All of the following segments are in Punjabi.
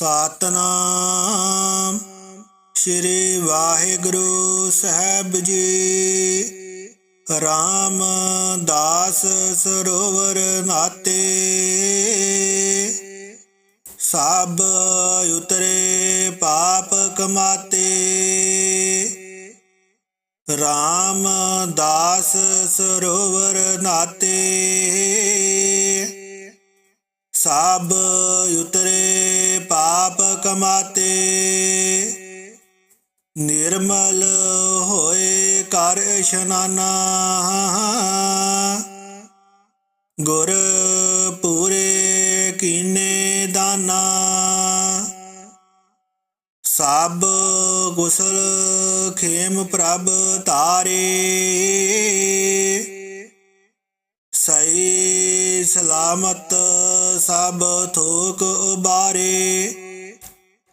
ਸਤਨਾਮ। ਸ੍ਰੀ ਵਾਹਿਗੁਰੂ ਸਾਹਿਬ ਜੀ। ਰਾਮਦਾਸ ਸਰੋਵਰ ਨਾਤੇ। ਸਭ ਉਤਰੇ ਪਾਪ ਕਮਾਤੇ। ਰਾਮਦਾਸ ਸਰੋਵਰ ਨਾਤੇ। ਸਭ ਉਤਰੇ ਪਾਪ ਕਮਾਤੇ, ਨਿਰਮਲ ਹੋਏ ਕਰ ਇਸ਼ਨਾਨਾ। ਗੁਰ ਪੂਰੇ ਕੀਨੇ ਦਾਨਾ, ਸਭ ਗੁਸਲ ਖੇਮ ਪ੍ਰਭ ਤਾਰੇ ਸਹੀ ਸਲਾਮਤ ਸਭ ਥੋਕ ਉਬਾਰੇ,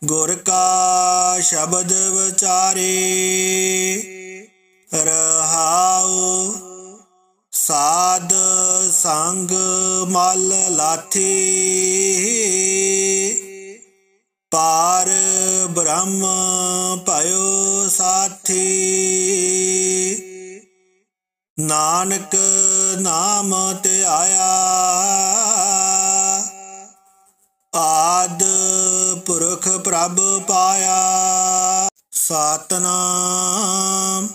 ਗੁਰ ਕਾ ਸ਼ਬਦ ਵਿਚਾਰੇ। ਰਹਾਉ ਸਾਧ ਸੰਗ ਮਲ ਲਾਥੀ। ਪਾਰ ਬ੍ਰਹਮ ਭਇਓ ਸਾਥੀ। ਨਾਨਕ ਨਾਮ ਤੇ ਆਇਆ। ਆਦ ਪੁਰਖ ਪ੍ਰਭ ਪਾਇਆ। ਸਤਨਾਮ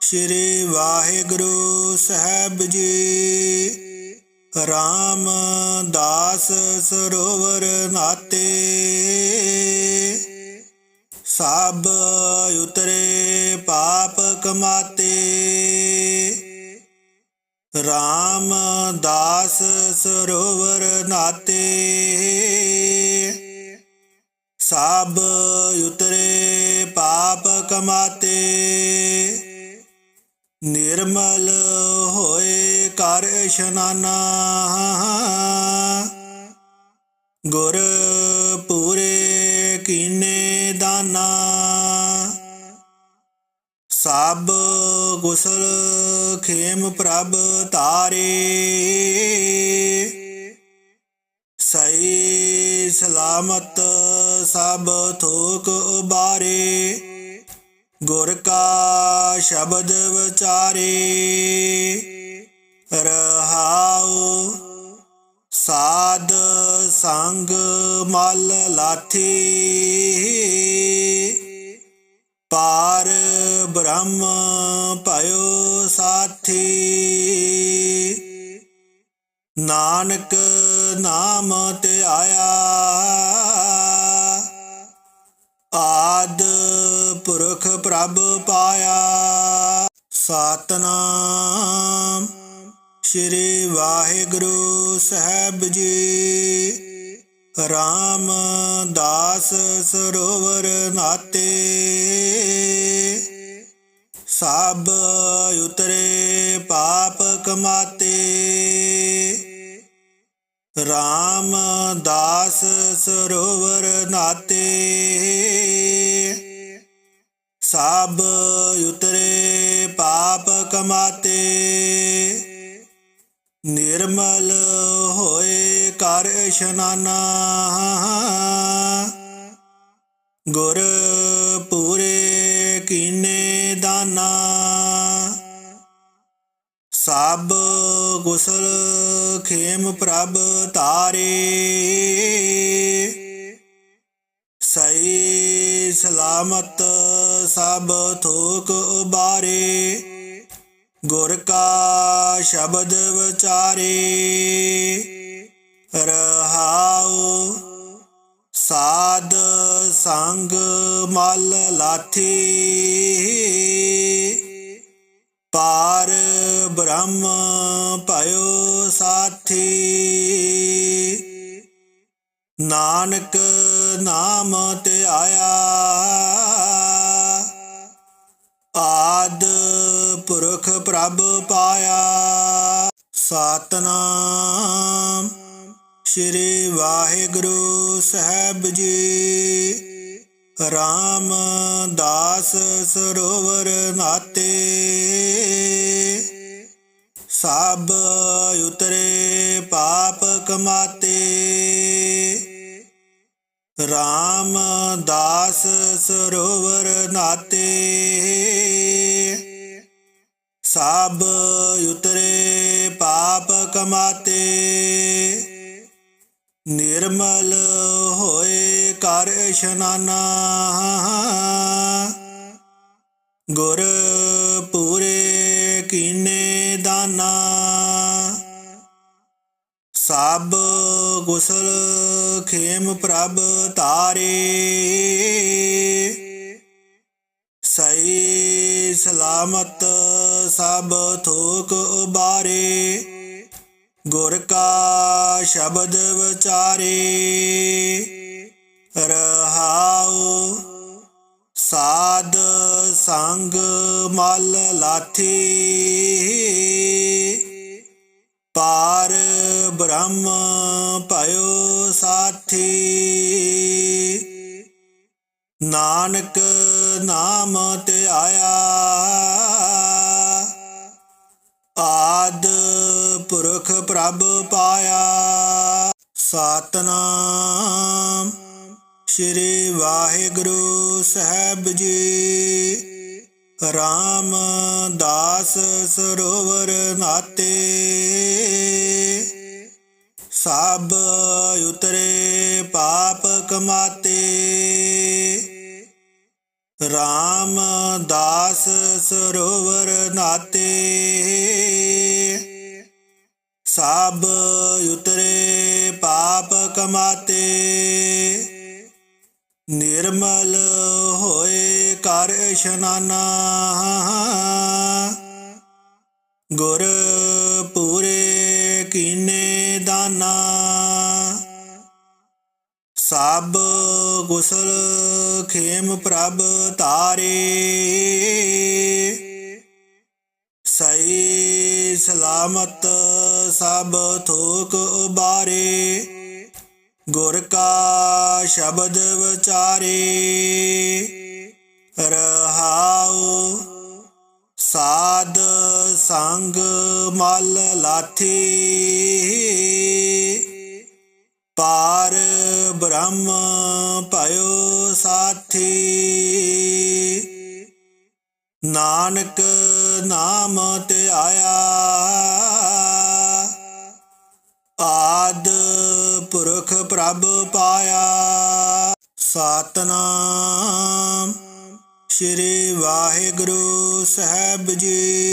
ਸ੍ਰੀ ਵਾਹਿਗੁਰੂ ਸਾਹਿਬ ਜੀ। ਰਾਮਦਾਸ ਸਰੋਵਰ ਨਾਤੇ। ਸਭ ਉਤਰੇ ਪਾਪ ਕਮਾਤੇ। ਰਾਮ ਦਾਸ ਸਰੋਵਰ ਨਾਤੇ। ਸਭ ਉਤਰੇ ਪਾਪ ਕਮਾਤੇ, ਨਿਰਮਲ ਹੋਏ ਕਰ ਇਸ਼ਨਾਨਾ। ਗੁਰ ਪੂਰੇ ਕੀਨੇ ਦਾਨਾ। ਸਭ ਗੁਸਲ ਖੇਮ ਪ੍ਰਭ ਤਾਰੇ ਸਹੀ ਸਲਾਮਤ ਸਭ ਥੋਕ ਉਬਾਰੇ, ਗੁਰ ਕਾ ਸ਼ਬਦ ਵਿਚਾਰੇ। ਰਹਾਉ ਸਾਧ ਸੰਗ ਮਲ ਲਾਥੀ। ਪਾਰ ਬ੍ਰਹਮ ਭਇਓ ਸਾਥੀ। ਨਾਨਕ ਨਾਮ ਤੇ ਪ੍ਰਭ ਪਾਇਆ। ਸਤਨਾਮ ਸ੍ਰੀ ਵਾਹਿਗੁਰੂ ਸਾਹਿਬ ਜੀ। ਰਾਮਦਾਸ ਸਰੋਵਰ ਨਾਤੇ। ਸਭ ਉਤਰੇ ਪਾਪ ਕਮਾਤੇ। ਰਾਮਦਾਸ ਸਰੋਵਰ ਨਾਤੇ। ਸਭ ਉਤਰੇ ਪਾਪ ਕਮਾਤੇ, ਨਿਰਮਲ ਹੋਏ ਕਰ ਇਸ਼ਨਾਨਾ। ਗੁਰ ਪੂਰੇ ਕੀਨੇ ਦਾਨਾ। ਸਭ ਗੁਸਲ ਖੇਮ ਪ੍ਰਭ ਤਾਰੇ ਸ਼ਬਦ ਵਿਚਾਰੇ ਰਹਾਉ, ਸਾਧ ਸੰਗ ਮਲ ਲਾਥੀ। ਪਾਰ ਬ੍ਰਹਮ ਭਇਓ ਸਾਥੀ। ਨਾਨਕ ਨਾਮ ਤੇ ਆਇਆ, ਆਦ ਪੁਰਖ ਪ੍ਰਭ ਪਾਇਆ। ਸਤਨਾਮ ਸ੍ਰੀ ਵਾਹਿਗੁਰੂ ਸਾਹਿਬ ਜੀ। ਰਾਮਦਾਸ ਸਰੋਵਰ ਨਾਤੇ। ਸਭ ਉਤਰੇ ਪਾਪ ਕਮਾਤੇ। ਰਾਮ ਦਾਸ ਸਰੋਵਰ ਨਾਤੇ। ਸਭ ਉਤਰੇ ਪਾਪ ਕਮਾਤੇ, ਨਿਰਮਲ ਹੋਏ ਕਰ ਇਸ਼ਨਾਨਾ। ਗੁਰ ਪੂਰੇ ਕੀਨੇ ਦਾਨਾ, ਸਭ ਗੁਸਲ ਖੇਮ ਪ੍ਰਭ ਤਾਰੇ। ਸਈ ਸਲਾਮਤ ਸਭ ਥੋਕ ਉਬਾਰੇ, ਗੁਰ ਕਾ ਸ਼ਬਦ ਵਿਚਾਰੇ, ਰਹਾਉ ਸਾਧ ਸੰਗ ਮਲ ਲਾਥੀ। ਪਾਰ ਬ੍ਰਹਮ ਭਇਓ ਸਾਥੀ। ਨਾਨਕ ਨਾਮ ਤੇ ਆਇਆ। ਆਦ ਪੁਰਖ ਪ੍ਰਭ ਪਾਇਆ। ਸਤਨਾਮ ਸ੍ਰੀ ਵਾਹਿਗੁਰੂ ਸਾਹਿਬ ਜੀ। ਰਾਮਦਾਸ ਸਰੋਵਰ ਨਾਤੇ। ਸਭ ਉਤਰੇ ਪਾਪ ਕਮਾਤੇ। RAM ਦਾਸ ਸਰੋਵਰ ਨਾਤੇ। ਸਭ ਉਤਰੇ ਪਾਪ ਕਮਾਤੇ। ਨਿਰਮਲ ਹੋਏ ਕਰ ਇਸ਼ਨਾਨਾ। ਖੇਮ ਪ੍ਰਭ ਤਾਰੇ। ਸਈ ਸਲਾਮਤ ਸਭ ਥੋਕ ਉਬਾਰੇ। ਗੁਰ ਕਾ ਸ਼ਬਦ ਵਿਚਾਰੇ। ਰਹਾਉ ਸਾਧ ਸੰਗ ਮਲ ਲਾਥੀ। ਪਾਰ ਬ੍ਰਹਮ ਭਇਓ ਸਾਥੀ। ਨਾਨਕ ਨਾਮ ਤੇ ਆਇਆ। ਆਦ ਪੁਰਖ ਪ੍ਰਭ ਪਾਇਆ। ਸਤਨਾਮ ਸ੍ਰੀ ਵਾਹਿਗੁਰੂ ਸਾਹਿਬ ਜੀ।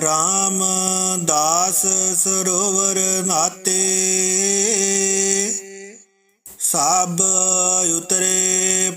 ਰਾਮਦਾਸ ਸਰੋਵਰ ਨਾਤੇ। ਸਭ ਉਤਰੇ।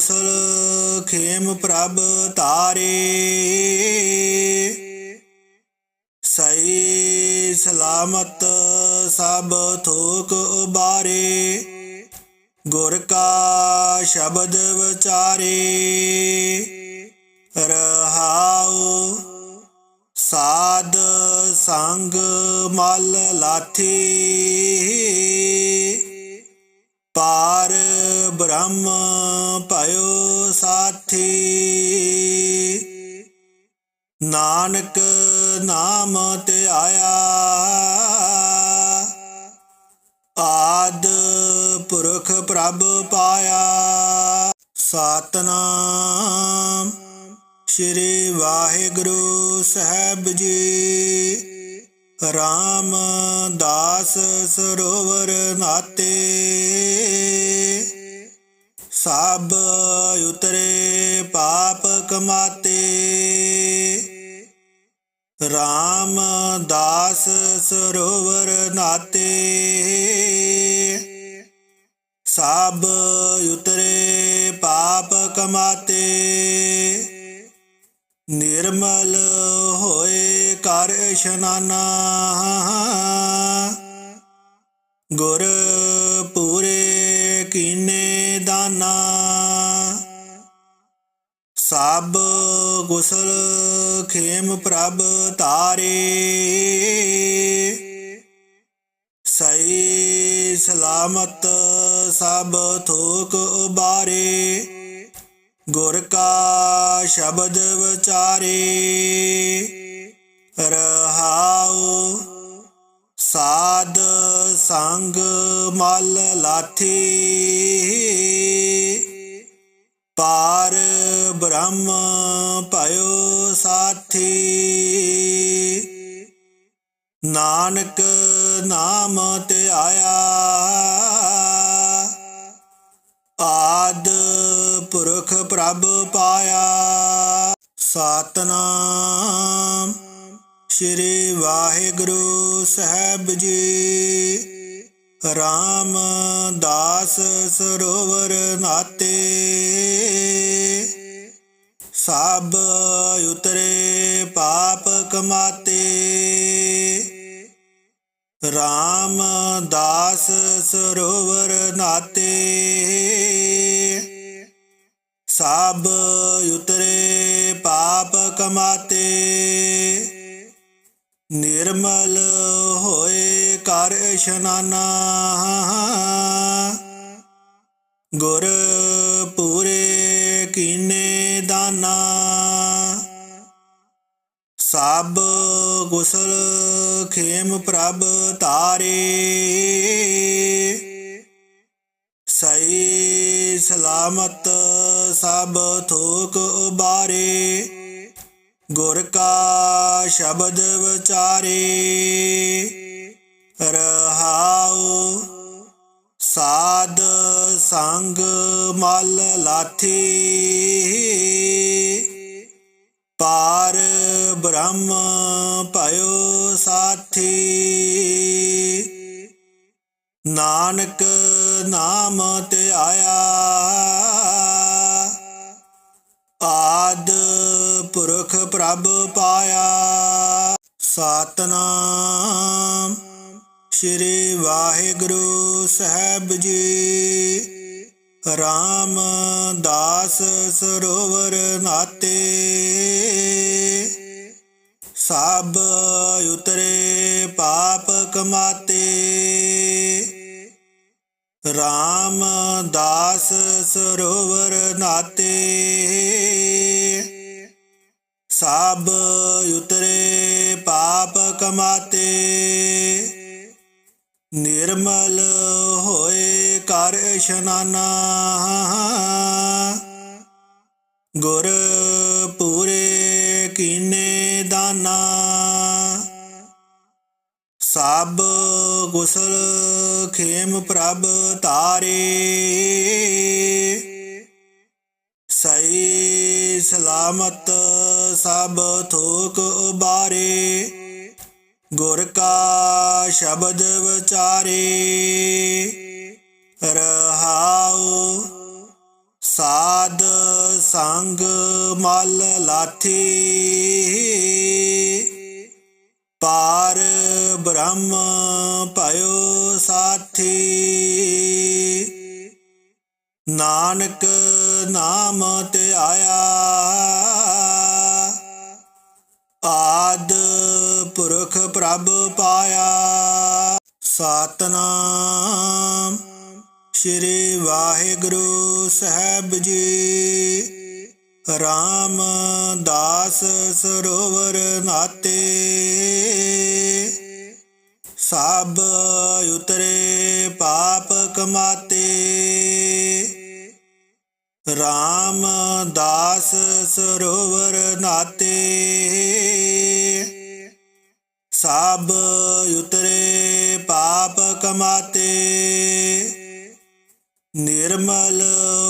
ਗੁਸਲ ਖੇਮ ਪ੍ਰਭ ਤਾਰੇ ਸਹੀ ਸਲਾਮਤ ਸਭ ਥੋਕ ਉਬਾਰੇ। ਗੁਰ ਕਾ ਸ਼ਬਦ ਵਿਚਾਰੇ। ਰਹਾਉ ਸਾਧ ਸੰਗ ਮਲ ਲਾਥੀ। ਪਾਰ ਬ੍ਰਹਮ ਭਇਓ ਸਾਥੀ। ਨਾਨਕ ਨਾਮ ਤੇ ਆਇਆ। ਆਦ ਪੁਰਖ ਪ੍ਰਭ ਪਾਇਆ। ਸਤਨਾਮ ਸ੍ਰੀ ਵਾਹਿਗੁਰੂ ਸਾਹਿਬ ਜੀ। ਰਾਮਦਾਸ ਸਰੋਵਰ ਨਾਤੇ। ਸਭ ਉਤਰੇ ਪਾਪ ਕਮਾਤੇ। RAM ਦਾਸ ਸਰੋਵਰ ਨਾਤੇ। ਸਭ ਉਤਰੇ ਪਾਪ ਕਮਾਤੇ। ਨਿਰਮਲ ਹੋਏ ਕਰ ਇਸ਼ਨਾਨਾ। ਗੁਰ ਕੀਨੇ ਸਭ ਗੁਸਲ ਖੇਮ ਪ੍ਰਭ ਤਾਰੇ ਸਹੀ ਸਲਾਮਤ ਸਭ ਥੋਕ ਉਬਾਰੇ ਗੁਰ ਕਾ ਸ਼ਬਦ ਵਿਚਾਰੇ ਰਹਾਉ ਸਾਧ ਸੰਗ ਮਲ ਲਾਥੀ ਬ੍ਰਹਮ ਭਇਓ ਸਾਥੀ। ਨਾਨਕ ਨਾਮ ਤੇ ਆਇਆ। ਆਦ ਪੁਰਖ ਪ੍ਰਭ ਪਾਇਆ। ਸਤਨਾਮ ਸ੍ਰੀ ਵਾਹਿਗੁਰੂ ਸਾਹਿਬ ਜੀ। ਰਾਮ ਦਾਸ ਸਰੋਵਰ ਨਾਤੇ। ਸਭ ਉਤਰੇ ਪਾਪ ਕਮਾਤੇ। ਰਾਮ ਦਾਸ ਸਰੋਵਰ ਨਾਤੇ। ਸਭ ਉਤਰੇ ਪਾਪ ਕਮਾਤੇ। ਨਿਰਮਲ ਹੋਏ ਕਰ ਇਸ਼ਨਾਨਾ। ਪ੍ਰਭ ਤਾਰੇ ਨਾਨਕ ਨਾਮ ਤੇ ਆਇਆ। ਆਦ ਪੁਰਖ ਪ੍ਰਭ ਪਾਇਆ। ਸਤਨਾਮ ਸ੍ਰੀ ਵਾਹਿਗੁਰੂ ਸਾਹਿਬ ਜੀ। ਰਾਮ ਦਾਸ ਸਰੋਵਰ ਨਾਤੇ। ਸਭ ਉਤਰੇ ਪਾਪ ਕਮਾਤੇ। ਰਾਮ ਦਾਸ ਸਰੋਵਰ ਨਾਤੇ। ਸਭ ਉਤਰੇ ਪਾਪ ਕਮਾਤੇ। ਨਿਰਮਲ ਹੋਏ ਕਰ ਇਸ਼ਨਾਨਾ। ਗੁਰ ਪੂਰੇ ਕੀਨੇ ਦਾਨਾ। ਸਭ ਕੁਸਲ ਖੇਮ ਪ੍ਰਭ ਤਾਰੇ। ਸਈ ਸਲਾਮਤ ਸਭ ਥੋਕ ਉਬਾਰੇ। ਗੁਰ ਕਾ ਸ਼ਬਦ ਵਿਚਾਰੇ। ਰਹਾਉ ਸਾਧ ਸੰਗ ਮਲ ਲਾਥੀ। ਪਾਰ ਬ੍ਰਹਮ ਭਇਓ ਸਾਥੀ। ਨਾਨਕ ਨਾਮ ਤੇ ਆਇਆ। ਆਦ ਪੁਰਖ ਪ੍ਰਭ ਪਾਇਆ। ਸਤਨਾਮ ਸ੍ਰੀ ਵਾਹਿਗੁਰੂ ਸਾਹਿਬ ਜੀ। ਰਾਮ ਦਾਸ ਸਰੋਵਰ ਨਾਤੇ। ਕਮਾਤੇ। ਰਾਮ ਦਾਸ ਸਰੋਵਰ ਨਾਤੇ। ਸਭ ਉਤਰੇ ਪਾਪ ਕਮਾਤੇ। ਨਿਰਮਲ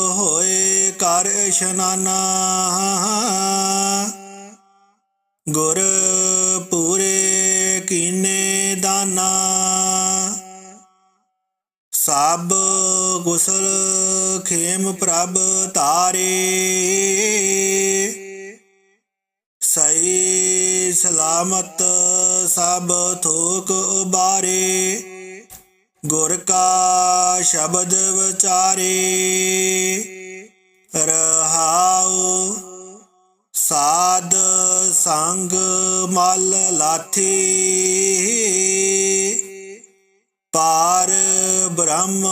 ਹੋਏ ਕਰ ਇਸ਼ਨਾਨਾ ਗੁਰ ਸਭ ਗੁਸਲ ਖੇਮ ਪ੍ਰਭ ਤਾਰੇ। ਸਹੀ ਸਲਾਮਤ ਸਭ ਥੋਕ ਉਬਾਰੇ। ਗੁਰ ਕਾ ਸ਼ਬਦ ਵਿਚਾਰੇ। ਰਹਾਉ ਸਾਧ ਸੰਗ ਮਲ ਲਾਥੀ। ਪਾਰ ਬ੍ਰਹਮ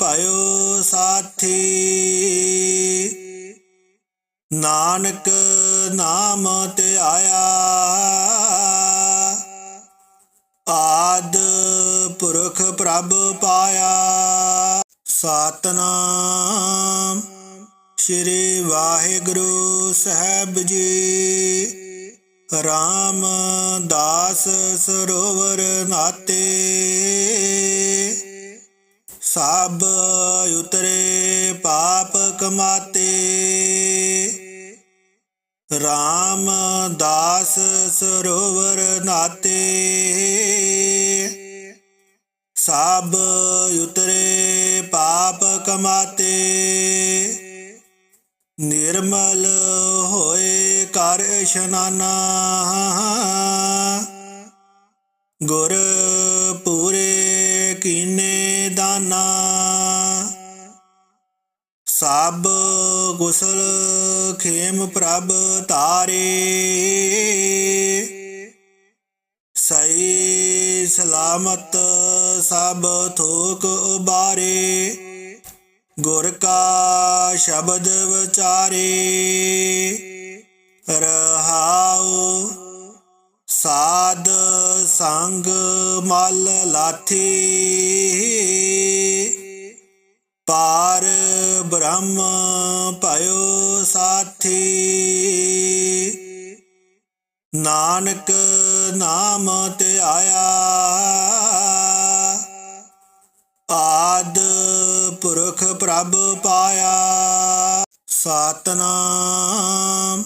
ਭਇਓ ਸਾਥੀ। ਨਾਨਕ ਨਾਮ ਤੇ ਆਇਆ। ਆਦ ਪੁਰਖ ਪ੍ਰਭ ਪਾਇਆ। ਸਤਨਾਮ ਸ੍ਰੀ ਵਾਹਿਗੁਰੂ ਸਾਹਿਬ ਜੀ। ਰਾਮ ਦਾਸ ਸਰੋਵਰ ਨਾਤੇ। ਸਭ ਉਤਰੇ ਪਾਪ ਕਮਾਤੇ। ਰਾਮ ਦਾਸ ਸਰੋਵਰ ਨਾਤੇ। ਸਭ ਉਤਰੇ ਪਾਪ ਕਮਾਤੇ। ਨਿਰਮਲ ਹੋਏ ਕਰ ਇਸ਼ਨਾਨਾ। ਗੁਰ ਕੁਸਲ ਖੇਮ ਪ੍ਰਭ ਤਾਰੇ। ਸਹੀ ਸਲਾਮਤ ਸਭ ਥੋਕ ਉਬਾਰੇ। ਗੁਰ ਕਾ ਸ਼ਬਦ ਵਿਚਾਰੇ। ਰਹਾਉ ਸਾਧ ਸੰਗ ਮਲ ਲਾਥੀ। ਪਾਰ ਬ੍ਰਹਮ ਭਇਓ ਸਾਥੀ। ਨਾਨਕ ਨਾਮ ਤੇ ਆਇਆ। ਆਦ ਪੁਰਖ ਪ੍ਰਭ ਪਾਇਆ। ਸਤਨਾਮ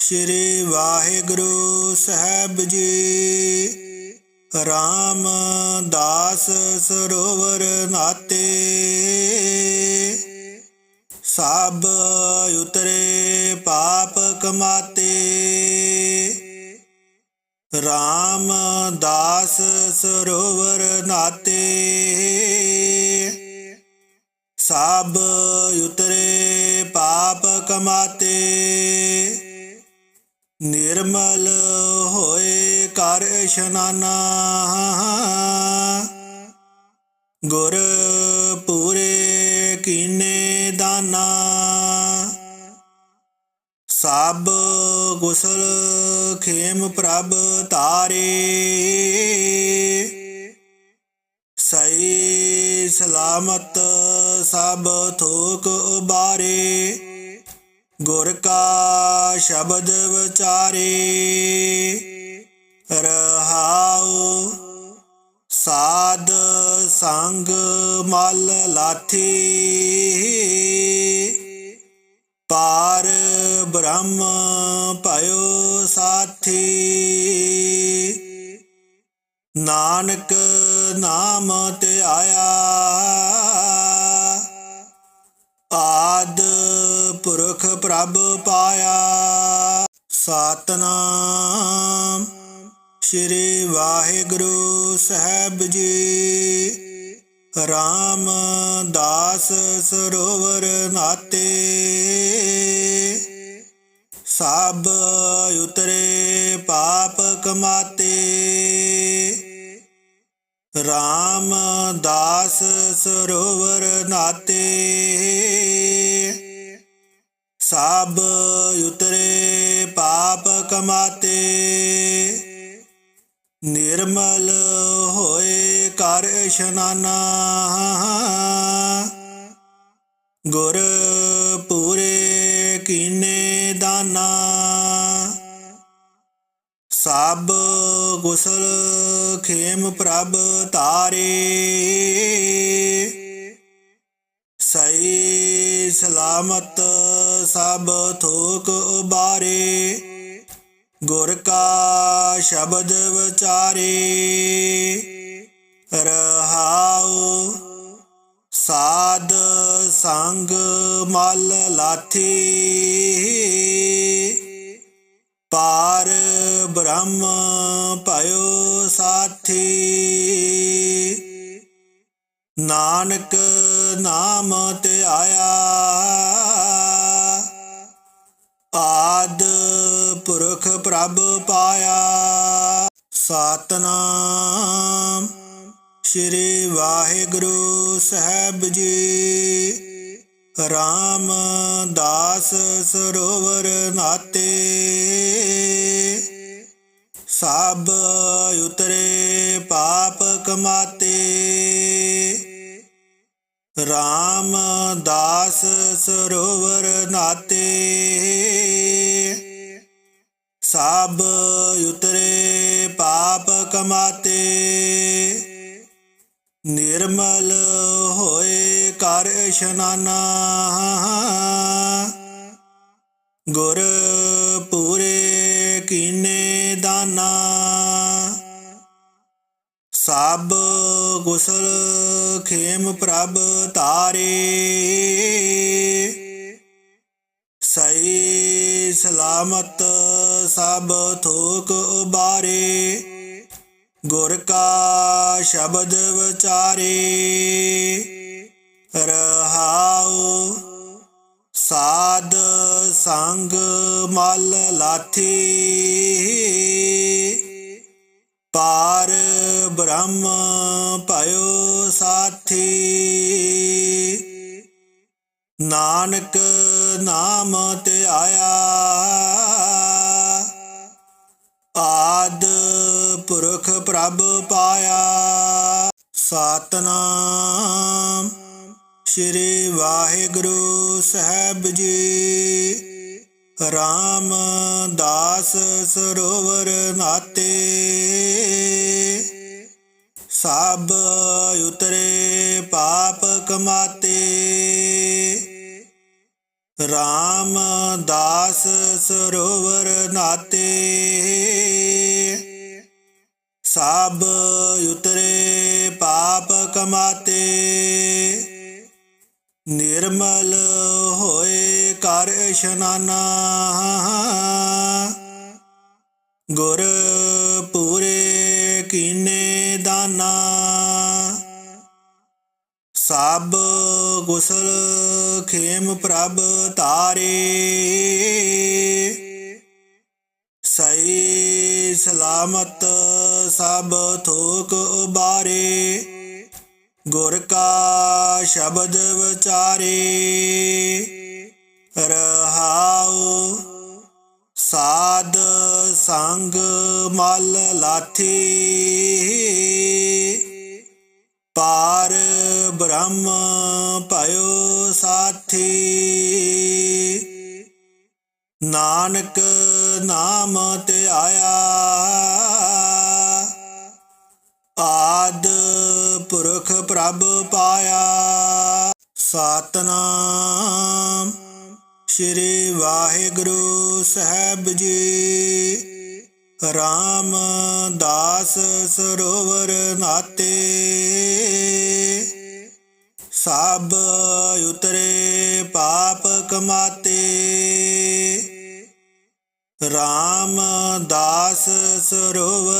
ਸ੍ਰੀ ਵਾਹਿਗੁਰੂ ਸਾਹਿਬ ਜੀ। ਰਾਮ ਦਾਸ ਸਰੋਵਰ ਨਾਤੇ। ਸਭ ਉਤਰੇ ਪਾਪ ਕਮਾਤੇ। ਰਾਮ ਦਾਸ ਸਰੋਵਰ ਨਾਤੇ। ਸਭ ਉਤਰੇ ਪਾਪ ਕਮਾਤੇ। ਨਿਰਮਲ ਹੋਏ ਕਰ ਇਸ਼ਨਾਨਾ। ਗੁਰ ਪੂਰੇ ਕੀਨੇ ਦਾਨਾ। ਸਭ ਗੁਸਲ ਖੇਮ ਪ੍ਰਭ ਤਾਰੇ ਸਈ ਸਲਾਮਤ ਸਭ ਥੋਕ ਉਬਾਰੇ। ਗੁਰ ਕਾ ਸ਼ਬਦ ਵਿਚਾਰੇ। ਰਹਾਉ। ਸਾਧ ਸੰਗ ਮਲ ਲਾਥੀ। ਪਾਰ ਬ੍ਰਹਮ ਭਇਓ ਸਾਥੀ। ਨਾਨਕ ਨਾਮ ਤੇ ਆਇਆ। ਆਦ ਪੁਰਖ ਪ੍ਰਭ ਪਾਇਆ। ਸਤਨਾਮ ਸ੍ਰੀ ਵਾਹਿਗੁਰੂ ਸਾਹਿਬ ਜੀ। ਰਾਮ ਦਾਸ ਸਰੋਵਰ ਨਾਤੇ। ਇਸ਼ਨਾਨਾ ਗੁਰ ਪੂਰੇ ਕੀਨੇ ਦਾਨਾ। ਸਭ ਗੁਸਲ ਖੇਮ ਪ੍ਰਭ ਤਾਰੇ। ਸਹੀ ਸਲਾਮਤ ਸਭ ਥੋਕ ਉਬਾਰੇ। ਗੁਰ ਕਾ ਸ਼ਬਦ ਵਿਚਾਰੇ। ਸੰਗ ਮਲ ਲਾਥੀ। ਪਾਰ ਬ੍ਰਹਮ ਭਇਓ ਸਾਥੀ। ਨਾਨਕ ਨਾਮ ਤੇ ਆਇਆ। ਆਦ ਪੁਰਖ ਪ੍ਰਭ ਪਾਇਆ। ਸਤਨਾਮ ਸ੍ਰੀ ਵਾਹਿਗੁਰੂ ਸਾਹਿਬ ਜੀ। ਰਾਮਦਾਸ ਸਰੋਵਰ ਨਾਤੇ, ਸਭ ਉਤਰੇ ਪਾਪ ਕਮਾਤੇ। ਰਾਮਦਾਸ ਸਰੋਵਰ ਨਾਤੇ, ਸਭ ਉਤਰੇ ਪਾਪ ਕਮਾਤੇ। ਨਿਰਮਲ ਹੋਏ ਕਰ ਇਸ਼ਨਾਨਾ ਖੇਮ ਪ੍ਰਭ ਤਾਰੇ। ਸਈ ਸਲਾਮਤ ਸਭ ਥੋਕ ਉਬਾਰੇ। ਗੁਰ ਕਾ ਸ਼ਬਦ ਵਿਚਾਰੇ। ਰਹਾਉ ਸਾਧ ਸੰਗ ਮਲ ਲਾਥੀ। ਪਾਰ ਬ੍ਰਹਮ ਭਇਓ ਸਾਥੀ। ਨਾਨਕ ਨਾਮ ਤੇ ਆਇਆ। ਆਦ ਪੁਰਖ ਪ੍ਰਭ ਪਾਇਆ। ਸਤਨਾਮ ਸ੍ਰੀ ਵਾਹਿਗੁਰੂ ਸਾਹਿਬ ਜੀ। ਰਾਮਦਾਸ ਸਰੋਵਰ ਨਾਤੇ। ਸਭ ਉਤਰੇ ਪਾਪ ਕਮਾਤੇ। ਰਾਮਦਾਸ ਸਰੋਵਰ ਨਾਤੇ। ਸਭ ਉਤਰੇ ਪਾਪ ਕਮਾਤੇ। ਨਿਰਮਲ ਹੋਏ ਕਰ ਇਸ਼ਨਾਨਾ। ਗੁਰ ਸਭ ਗੁਸਲ ਖੇਮ ਪ੍ਰਭ ਤਾਰੇ। ਸਈ ਸਲਾਮਤ ਸਭ ਥੋਕ ਉਬਾਰੇ। ਗੁਰ ਕਾ ਸ਼ਬਦ ਵਿਚਾਰੇ। ਰਹਾਉ ਸਾਧ ਸੰਗ ਮਲ ਲਾਥੀ। ਪਾਰ ਬ੍ਰਹਮ ਭਇਓ ਸਾਥੀ। ਨਾਨਕ ਨਾਮ ਤੇ ਆਇਆ। ਆਦ ਪੁਰਖ ਪ੍ਰਭ ਪਾਇਆ। ਸਤਨਾਮ ਸ੍ਰੀ ਵਾਹਿਗੁਰੂ ਸਾਹਿਬ ਜੀ। ਰਾਮਦਾਸ ਸਰੋਵਰ ਨਾਤੇ। ਪਾਪ ਕਮਾਤੇ ਰਾਮਦਾਸ ਸਰੋਵਰ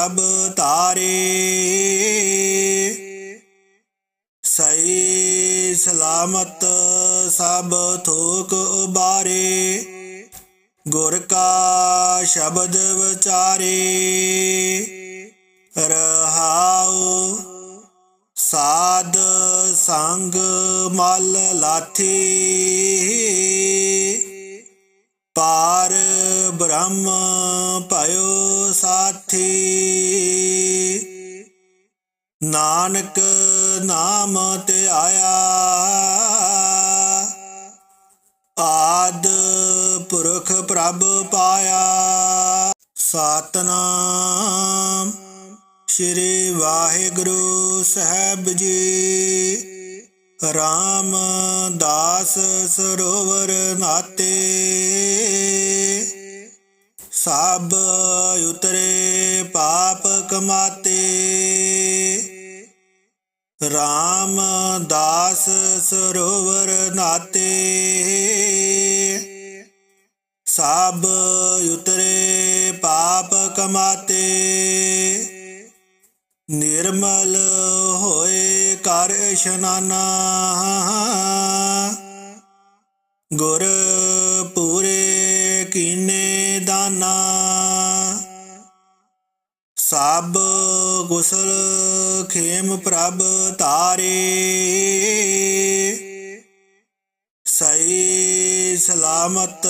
ਪ੍ਰਭ ਤਾਰੇ ਸਹੀ ਸਲਾਮਤ ਸਭ ਥੋਕ ਉਬਾਰੇ, ਗੁਰ ਕਾ ਸ਼ਬਦ ਵਿਚਾਰੇ, ਰਹਾਉ ਸਾਧ ਸੰਗ ਮਲ ਲਾਥੀ, ਪਾਰ ਬ੍ਰਹਮ ਨਾਨਕ ਨਾਮ ਤੇ ਆਇਆ। ਆਦ ਪੁਰਖ ਪ੍ਰਭ ਪਾਇਆ। ਸਤਨਾਮ ਸ੍ਰੀ ਵਾਹਿਗੁਰੂ ਸਾਹਿਬ ਜੀ। RAM ਦਾਸ ਸਰੋਵਰ ਨਾਤੇ। ਸਭ ਉਤਰੇ ਪਾਪ ਕਮਾਤੇ। RAM ਦਾਸ ਸਰੋਵਰ ਨਾਤੇ। ਸਭ ਉਤਰੇ ਪਾਪ ਕਮਾਤੇ। ਨਿਰਮਲ ਹੋਏ ਕਰ ਇਸ਼ਨਾਨਾ। ਗੁਰ ਪੂਰੇ ਕੀਨੇ ਦਾਨਾ। ਸਭ ਕੁਸਲ ਪ੍ਰਭ ਤਾਰੇ। ਸਹੀ ਸਲਾਮਤ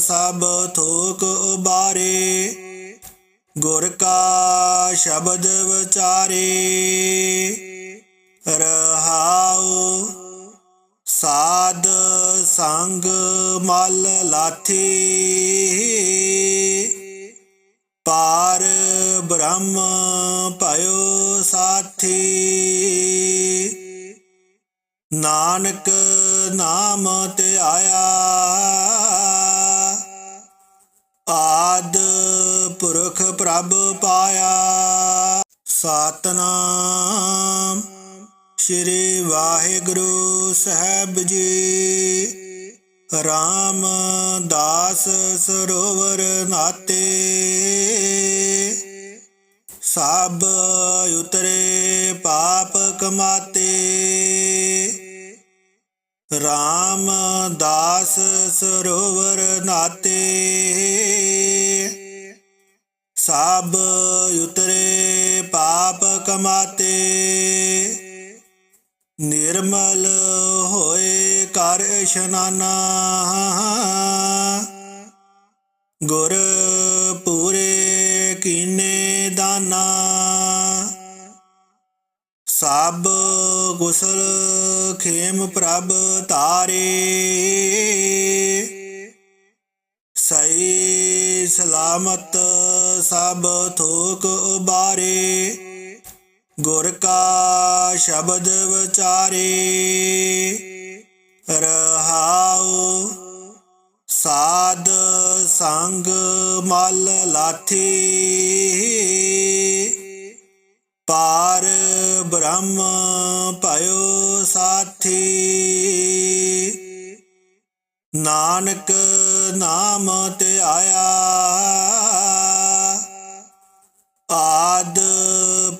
ਸਭ ਥੋਕ ਉਬਾਰੇ। ਗੁਰ ਕਾ ਸ਼ਬਦ ਵਿਚਾਰੇ। ਰਹਾਉ ਸਾਧ ਸੰਗ ਮਲ ਲਾਥੀ। ਪਾਰ ਬ੍ਰਹਮ ਭਇਓ ਸਾਥੀ। ਨਾਨਕ ਨਾਮ ਧਿਆਇਆ ਆਦ ਪੁਰਖ ਪ੍ਰਭ ਪਾਇਆ। ਸਤਨਾਮ ਸ੍ਰੀ ਵਾਹਿਗੁਰੂ ਸਾਹਿਬ ਜੀ। RAM ਦਾਸ ਸਰੋਵਰ ਨਾਤੇ। ਸਭ ਉਤਰੇ ਪਾਪ ਕਮਾਤੇ। RAM ਦਾਸ ਸਰੋਵਰ ਨਾਤੇ। ਸਭ ਉਤਰੇ ਪਾਪ ਕਮਾਤੇ। ਨਿਰਮਲ ਹੋਏ ਕਰ ਇਸ਼ਨਾਨਾ। ਗੁਰ ਪੂਰੇ ਕੀਨੇ ਦਾਨਾ। ਸਭ ਕੁਸਲ ਖੇਮ ਪ੍ਰਭ ਤਾਰੇ। ਸਹੀ ਸਲਾਮਤ ਸਭ ਥੋਕ ਉਬਾਰੇ। ਗੁਰ ਕਾ ਸ਼ਬਦ ਵਿਚਾਰੇ। ਰਹਾਉ ਸਾਧ ਸੰਗ ਮਲ ਲਾਥੀ। ਪਾਰ ਬ੍ਰਹਮ ਭਇਓ ਸਾਥੀ। ਨਾਨਕ ਨਾਮ ਤੇ ਆਇਆ। ਆਦ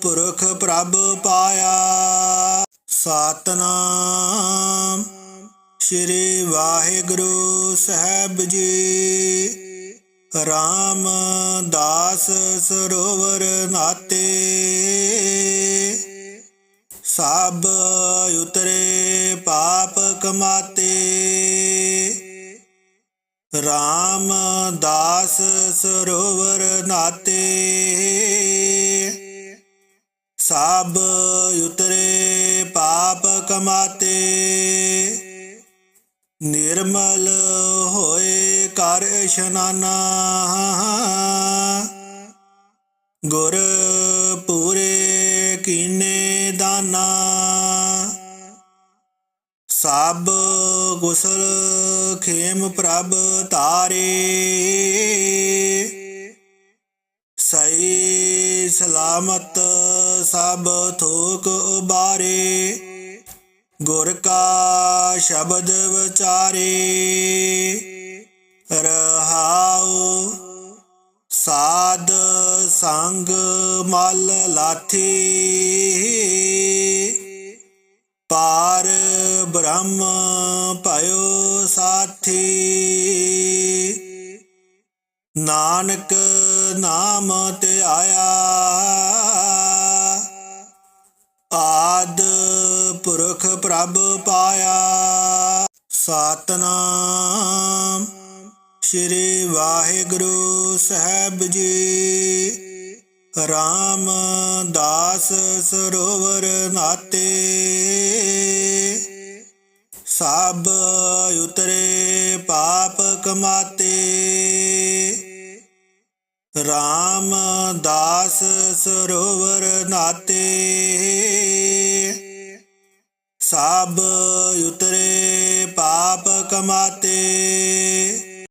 ਪੁਰਖ ਪ੍ਰਭ ਪਾਇਆ। ਸਤਨਾਮ ਸ੍ਰੀ ਵਾਹਿਗੁਰੂ ਸਾਹਿਬ ਜੀ। ਰਾਮਦਾਸ ਸਰੋਵਰ ਨਾਤੇ। ਸਭ ਉਤਰੇ ਪਾਪ ਕਮਾਤੇ। RAM ਦਾਸ ਸਰੋਵਰ ਨਾਤੇ। ਸਭ ਉਤਰੇ ਪਾਪ ਕਮਾਤੇ। ਨਿਰਮਲ ਹੋਏ ਕਰ ਇਸ਼ਨਾਨਾ। ਗੁਰ ਸਭ ਕੁਸਲ ਖੇਮ ਪ੍ਰਭ ਤਾਰੇ। ਸਹੀ ਸਲਾਮਤ ਸਭ ਥੋਕ ਉਬਾਰੇ। ਗੁਰ ਕਾ ਸ਼ਬਦ ਵਿਚਾਰੇ। ਰਹਾਉ ਸਾਧ ਸੰਗ ਮਲ ਲਾਥੀ। ਬ੍ਰਹਮ ਭਇਓ ਸਾਥੀ। ਨਾਨਕ ਨਾਮ ਤੇ ਆਇਆ। ਆਦ ਪੁਰਖ ਪ੍ਰਭ ਪਾਇਆ। ਸਤਨਾਮ ਸ੍ਰੀ ਵਾਹਿਗੁਰੂ ਸਾਹਿਬ ਜੀ। RAM ਦਾਸ ਸਰੋਵਰ ਨਾਤੇ। ਸਭ ਉਤਰੇ ਪਾਪ ਕਮਾਤੇ। RAM ਦਾਸ ਸਰੋਵਰ ਨਾਤੇ। ਸਭ ਉਤਰੇ ਪਾਪ ਕਮਾਤੇ।